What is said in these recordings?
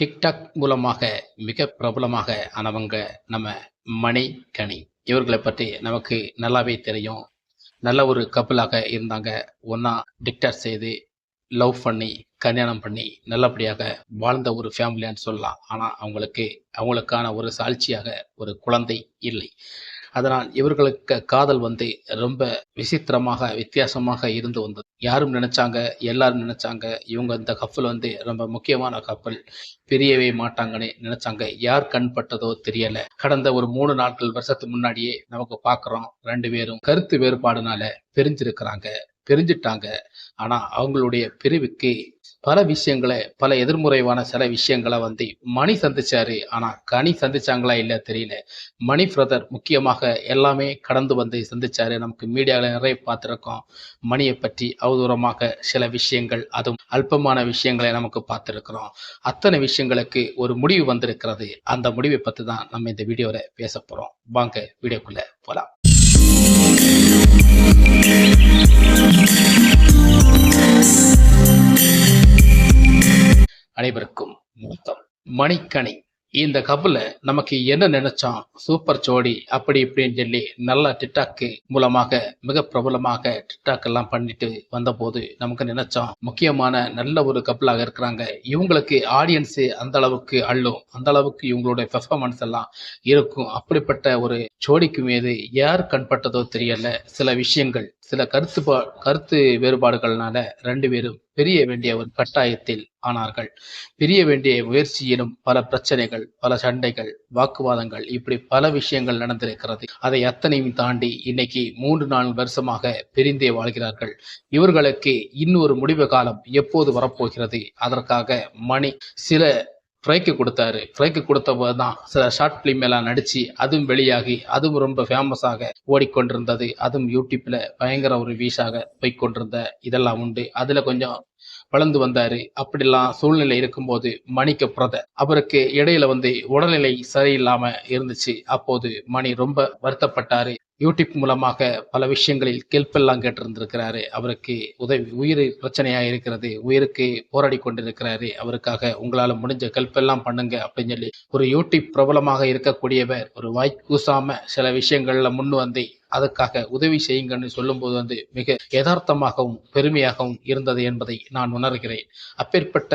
TikTok மூலமாக மிக பிரபலமாக ஆனவங்க நம்ம மணி கனி. இவர்களை பற்றி நமக்கு நல்லாவே தெரியும். நல்ல ஒரு கப்பலாக இருந்தாங்க. ஒன்றா டிக்டாக் செய்து லவ் பண்ணி கல்யாணம் பண்ணி நல்லபடியாக வாழ்ந்த ஒரு ஃபேமிலியான்னு சொல்லலாம். ஆனால் அவங்களுக்கு அவங்களுக்கான ஒரு சாட்சியாக ஒரு குழந்தை இல்லை. அதனால் இவர்களுக்கு காதல் வந்து ரொம்ப விசித்திரமாக வித்தியாசமாக இருந்து வந்தது. யாரும் நினைச்சாங்க எல்லாரும் நினைச்சாங்க இவங்க இந்த கப்பல் வந்து ரொம்ப முக்கியமான கப்பல் பிரியவே மாட்டாங்கன்னு நினைச்சாங்க. யார் கண் பட்டதோ தெரியல. கடந்த ஒரு மூணு நாட்கள் வருஷத்துக்கு முன்னாடியே நமக்கு பார்க்குறோம் ரெண்டு பேரும். கருத்து வேறுபாடுனால பிரிஞ்சிருக்கிறாங்க பிரிஞ்சிட்டாங்க ஆனா அவங்களுடைய பிரிவுக்கு பல விஷயங்களை பல எதிர்முறைவான சில விஷயங்களை வந்து மணி சந்திச்சாரு. ஆனா கனி சந்திச்சாங்களா இல்ல தெரியல. மணி பிரதர் முக்கியமாக எல்லாமே கடந்து வந்து சந்திச்சாரு. நமக்கு மீடியாவில் நிறைய பார்த்துருக்கோம். மணியை பற்றி அவதூறமாக சில விஷயங்கள் அதுவும் அல்பமான விஷயங்களை நமக்கு பார்த்துருக்கிறோம். அத்தனை விஷயங்களுக்கு ஒரு முடிவு வந்திருக்கிறது. அந்த முடிவை பற்றி தான் நம்ம இந்த வீடியோவில் பேச போகிறோம் வாங்க வீடியோக்குள்ளே போகலாம் அனைவருக்கும் வணக்கம். மணிக்கணி. இந்த கபில் நமக்கு என்ன நினைச்சோம் சூப்பர் ஜோடி அப்படி இப்படின்னு சொல்லி நல்ல டிக்டாக்கு மூலமாக மிக பிரபலமாக டிக்டாக் எல்லாம் பண்ணிட்டு வந்தபோது நமக்கு நினைச்சோம் முக்கியமான நல்ல ஒரு கப்பலாக இருக்கிறாங்க. இவங்களுக்கு ஆடியன்ஸ் அந்த அளவுக்கு அள்ளும் அந்த அளவுக்கு இவங்களுடைய பெர்ஃபார்மன்ஸ் எல்லாம் இருக்கும். அப்படிப்பட்ட ஒரு ஜோடிக்கு மீது யார் கண்பட்டதோ தெரியல. சில விஷயங்கள் சில கருத்து பா- கருத்து வேறுபாடுகள்னால ரெண்டு பேரும் பிரிய வேண்டிய ஒரு கட்டாயத்தில் ஆனார்கள். பிரிய வேண்டிய முயற்சியிலும் பல பிரச்சனைகள் பல சண்டைகள் வாக்குவாதங்கள் இப்படி பல விஷயங்கள் நடந்திருக்கிறது. அதை அத்தனையும் தாண்டி இன்னைக்கு மூன்று நான்கு வருஷமாக பிரிந்தே வாழ்கிறார்கள். இவர்களுக்கு இன்னொரு முடிவு காலம் எப்போது வரப்போகிறது? அதற்காக மணி சில ஃப்ரைக்கு கொடுத்தாரு. ஃப்ரைக்கு கொடுத்த போது தான் சில ஷார்ட் ஃபிலிம் எல்லாம் நடித்து அதுவும் வெளியாகி அதுவும் ரொம்ப ஃபேமஸாக ஓடிக்கொண்டிருந்தது. அதுவும் யூடியூப்பில் பயங்கர ஒரு வீஷாக போய்க்கொண்டிருந்த இதெல்லாம் உண்டு. அதில் கொஞ்சம் வளர்ந்து வந்தாரு. அப்படிலாம் சூழ்நிலை இருக்கும்போது மணிக்க புரத அவருக்கு இடையில வந்து உடல்நிலை சரியில்லாம இருந்துச்சு. அப்போது மணி ரொம்ப வருத்தப்பட்டாரு. யூடியூப் மூலமாக பல விஷயங்களில் கெல்ப்பெல்லாம் கேட்டிருந்திருக்கிறாரு. அவருக்கு உதவி உயிர் பிரச்சனையா இருக்கிறது உயிருக்கு போராடி கொண்டிருக்கிறாரு. அவருக்காக உங்களால முடிஞ்ச கெல்ப்பெல்லாம் பண்ணுங்க அப்படின்னு சொல்லி ஒரு யூடியூப் பிரபலமாக இருக்கக்கூடியவர் ஒரு வாய் சில விஷயங்கள்ல முன் வந்து அதுக்காக உதவி செய்யுங்கன்னு சொல்லும்போது வந்து மிக யதார்த்தமாகவும் பெருமையாகவும் இருந்தது என்பதை நான் உணர்கிறேன். அப்பேற்பட்ட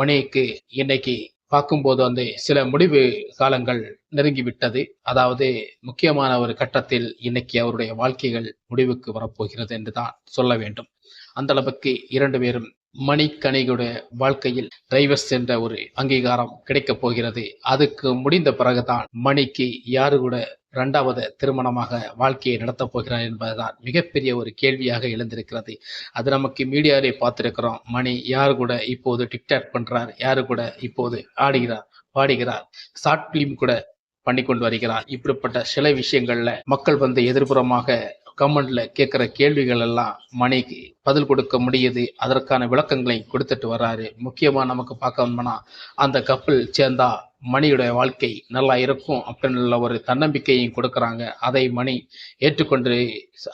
மணிக்கு இன்னைக்கு பார்க்கும்போது வந்து சில முடிவு காலங்கள் நெருங்கிவிட்டது. அதாவது முக்கியமான ஒரு கட்டத்தில் இன்னைக்கு அவருடைய வாழ்க்கைகள் முடிவுக்கு வரப்போகிறது என்று தான் சொல்ல வேண்டும். அந்த அளவுக்கு இரண்டு பேரும் மணிக்கணிகளுடைய வாழ்க்கையில் டிரைவர்ஸ் என்ற ஒரு அங்கீகாரம் கிடைக்கப் போகிறது. அதுக்கு முடிந்த பிறகுதான் மணிக்கு யாரு கூட இரண்டாவது திருமணமாக வாழ்க்கையை நடத்தப் போகிறார் என்பதுதான் மிகப்பெரிய ஒரு கேள்வியாக எழுந்திருக்கிறது. அது நமக்கு மீடியாவிலே பார்த்திருக்கிறோம். மணி யார் கூட இப்போது டிக்டாக் பண்றார்? யார் கூட இப்போது ஆடுகிறார்? பாடுகிறார்? ஷார்ட் பிலிம் கூட பண்ணி கொண்டு வருகிறார். இப்படிப்பட்ட சில விஷயங்கள்ல மக்கள் வந்து எதிர்ப்புறமாக கமெண்ட்ல கேட்கிற கேள்விகள் எல்லாம் மணிக்கு பதில் கொடுக்க முடியுது. அதற்கான விளக்கங்களை கொடுத்துட்டு வர்றாரு முக்கியமா நமக்கு பார்க்கணும்னா அந்த கப்பல் சேர்ந்தா மணியுடைய வாழ்க்கை நல்லா இருக்கும் அப்படின்னு ஒரு தன்னம்பிக்கையும் கொடுக்குறாங்க. அதை மணி ஏற்றுக்கொண்டு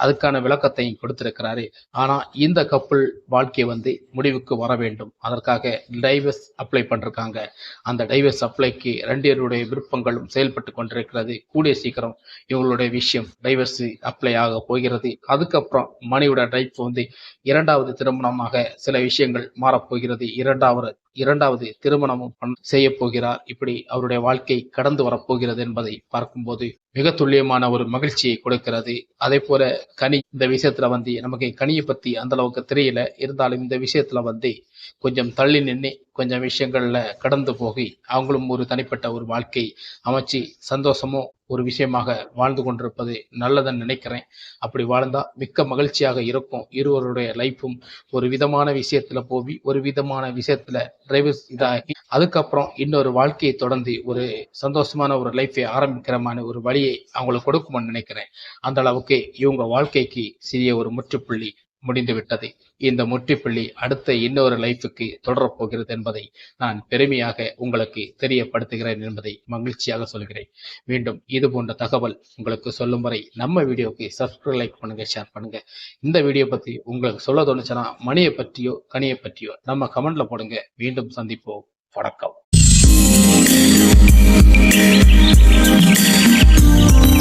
அதுக்கான விளக்கத்தையும் கொடுத்திருக்கிறாரு. ஆனால் இந்த கப்பல் வாழ்க்கை வந்து முடிவுக்கு வர வேண்டும். அதற்காக டைவர்ஸ் அப்ளை பண்ணிருக்காங்க. அந்த டைவர்ஸ் அப்ளைக்கு ரெண்டு பேருடைய விருப்பங்களும் செயல்பட்டு கொண்டிருக்கிறது. கூடிய சீக்கிரம் இவங்களுடைய விஷயம் டைவர்ஸ் அப்ளை ஆக போகிறது. அதுக்கப்புறம் மணியோட டைப் வந்து இரண்டாவது திருமணமாக சில விஷயங்கள் மாறப்போகிறது. இரண்டாவது இரண்டாவது திருமணமும் செய்ய போகிறார். இப்படி அவருடைய வாழ்க்கை கடந்து வரப்போகிறது என்பதை பார்க்கும்போது மிக துல்லியமான ஒரு மகிழ்ச்சியை கொடுக்கிறது. அதே போல கனி இந்த விஷயத்துல வந்து நமக்கு கனியை பத்தி அந்த அளவுக்கு தெரியல. இருந்தாலும் இந்த விஷயத்துல வந்து கொஞ்சம் தள்ளி நின்று கொஞ்சம் விஷயங்கள்ல கடந்து போகி அவங்களும் ஒரு தனிப்பட்ட ஒரு வாழ்க்கை அமைச்சு சந்தோஷமும் ஒரு விஷயமாக வாழ்ந்து கொண்டிருப்பது நல்லதுன்னு நினைக்கிறேன். அப்படி வாழ்ந்தா மிக்க மகிழ்ச்சியாக இருக்கும். இருவருடைய லைஃப்பும் ஒரு விதமான விஷயத்துல போவி ஒரு விதமான விஷயத்துல டிரைவர்ஸ் இதாகி அதுக்கப்புறம் இன்னொரு வாழ்க்கையை தொடர்ந்து ஒரு சந்தோஷமான ஒரு லைஃபை மாதிரி ஒரு வழியை அவங்களுக்கு கொடுக்கும்னு நினைக்கிறேன். அந்த அளவுக்கு இவங்க வாழ்க்கைக்கு சிறிய ஒரு முற்றுப்புள்ளி முடிந்து விட்டது. இந்த முற்றுப்புள்ளி அடுத்த இன்னொரு லைஃபுக்கு தொடரப்போகிறது என்பதை நான் பெருமையாக உங்களுக்கு தெரியப்படுத்துகிறேன் என்பதை மகிழ்ச்சியாக சொல்கிறேன். மீண்டும் இது போன்ற தகவல் உங்களுக்கு சொல்லும் வரை நம்ம வீடியோக்கு சப்ஸ்கிரைப் லைக் பண்ணுங்க ஷேர் பண்ணுங்க. இந்த வீடியோ பத்தி உங்களுக்கு சொல்ல தோணுச்சுன்னா மணியை பற்றியோ கனியை பற்றியோ நம்ம கமெண்ட்ல போடுங்க. மீண்டும் சந்திப்போம். வணக்கம்.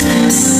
Christmas.